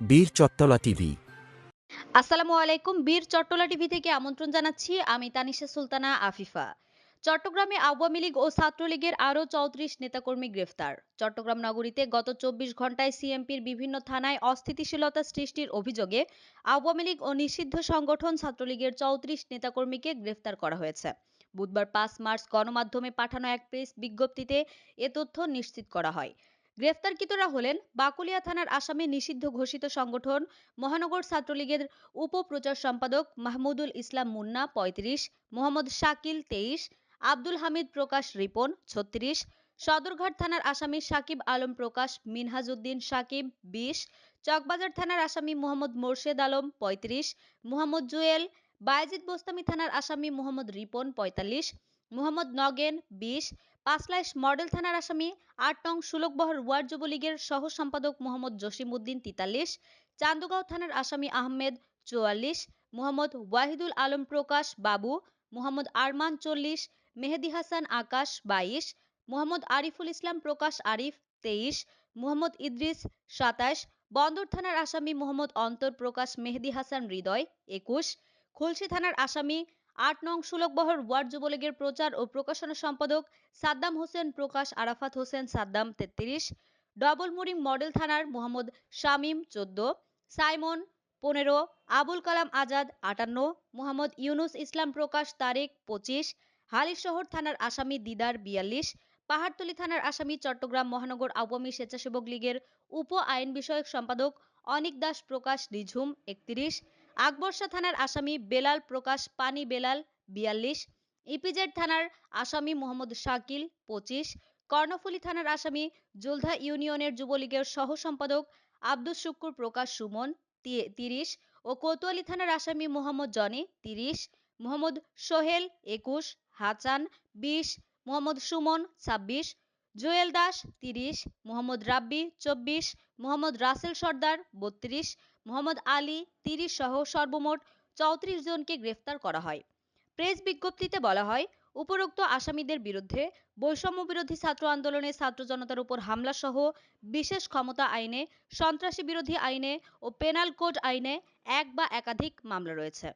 বীর চত্তলা টিভি। আসসালামু আলাইকুম, বীর চট্টলা টিভি থেকে আমন্ত্রণ জানাচ্ছি আমি তানিশা সুলতানা আফিফা। চট্টগ্রামে আওয়ামী লীগ ও ছাত্রলীগের আরও চৌত্রিশ নেতাকর্মী গ্রেফতার। চট্টগ্রাম নগরীতে গত চব্বিশ ঘন্টায় সিএমপির বিভিন্ন থানায় অস্থিতিশীলতা সৃষ্টির অভিযোগে আওয়ামী লীগ ও নিষিদ্ধ সংগঠন ছাত্রলীগের চৌত্রিশ নেতাকর্মীকে গ্রেফতার করা হয়েছে। বুধবার পাঁচ মার্চ গণমাধ্যমে পাঠানো এক প্রেস বিজ্ঞপ্তিতে এ তথ্য নিশ্চিত করা হয়। গ্রেফতারকৃতরা হলেন বাকুলিয়া থানার আসামি নিষিদ্ধ ঘোষিত সংগঠন মহানগর ছাত্রলীগের উপপ্রচার সম্পাদক মাহমুদুল ইসলাম মুন্না পঁয়ত্রিশ, মোহাম্মদ শাকিল তেইশ, আব্দুল হামিদ প্রকাশ রিপন ছত্রিশ, সদরঘাট থানার আসামি সাকিব আলম প্রকাশ মিনহাজউদ্দিন সাকিব বিশ, চকবাজার থানার আসামি মোহাম্মদ মোর্শেদ আলম পঁয়ত্রিশ, মোহাম্মদ জুয়েল, বায়েজিদ বোস্তামি থানার আসামি মোহাম্মদ রিপন পঁয়তাল্লিশ, মোহাম্মদ নগেন বিশ পাঁচলাইশ মডেল থানার আসামি আট সুলকবহর ওয়ার্ড যুবলীগের সহ সম্পাদক মোহাম্মদ জসিম উদ্দিন তিতাল্লিশ, চান্দগাঁও থানার আসামি আহমেদ চুয়াল্লিশ, মোহাম্মদ ওয়াহিদুল আলম প্রকাশ বাবু, মোহাম্মদ আরমান চল্লিশ, মেহেদি হাসান আকাশ বাইশ, মোহাম্মদ আরিফুল ইসলাম প্রকাশ আরিফ তেইশ, মোহাম্মদ ইদ্রিস সাতাশ, বন্দর থানার আসামি মোহাম্মদ অন্তর প্রকাশ মেহেদি হাসান হৃদয় একুশ, খুলশি থানার আসামি আট নং সুলকবহর ওয়ার্ড যুবলীগের প্রচার ও প্রকাশনা সম্পাদক সাদ্দাম হোসেন প্রকাশ, আরাফাত হোসেন সাদ্দাম তেত্রিশ, ডবল মুরিং মডেল থানার মোহাম্মদ শামীম চোদ্দ, সাইমন পনেরো, আবুল কালাম আজাদ আটান্ন, মোহাম্মদ ইউনুস ইসলাম প্রকাশ তারেক পঁচিশ হালিশহর থানার আসামি দিদার বিয়াল্লিশ, পাহাড়তলী থানার আসামি চট্টগ্রাম মহানগর আওয়ামী স্বেচ্ছাসেবক লীগের উপ আইন বিষয়ক সম্পাদক অনিক দাস প্রকাশ, নিঝুম একত্রিশ আকবর্ষা থানার আসামি বেলাল প্রকাশ, পানি বেলাল বিয়াল্লিশ, ইপিজেড থানার আসামি মোহাম্মদ শাকিল পঁচিশ, কর্ণফুলী থানার আসামি জুলধা ইউনিয়নের যুবলীগের সহ সম্পাদক আব্দুস শুক্কুর প্রকাশ সুমন তিরিশ ও কোতোয়ালি থানার আসামি মোহাম্মদ জনি তিরিশ, মোহাম্মদ সোহেল একুশ হাসান বিশ, মোহাম্মদ সুমন ছাব্বিশ জুয়েল দাস তিরিশ, মোহাম্মদ রাব্বি চব্বিশ, মোহাম্মদ রাসেল সর্দার বত্রিশ, মোহাম্মদ আলী তিরিশ সহ সর্বমোট চৌত্রিশ জনকে গ্রেফতার করা হয়। প্রেস বিজ্ঞপ্তিতে বলা হয়, উপরোক্ত আসামিদের বিরুদ্ধে বৈষম্য বিরোধী ছাত্র আন্দোলনে ছাত্র জনতার উপর হামলা সহ বিশেষ ক্ষমতা আইনে, সন্ত্রাসী বিরোধী আইনে ও পেনাল কোড আইনে এক বা একাধিক মামলা রয়েছে।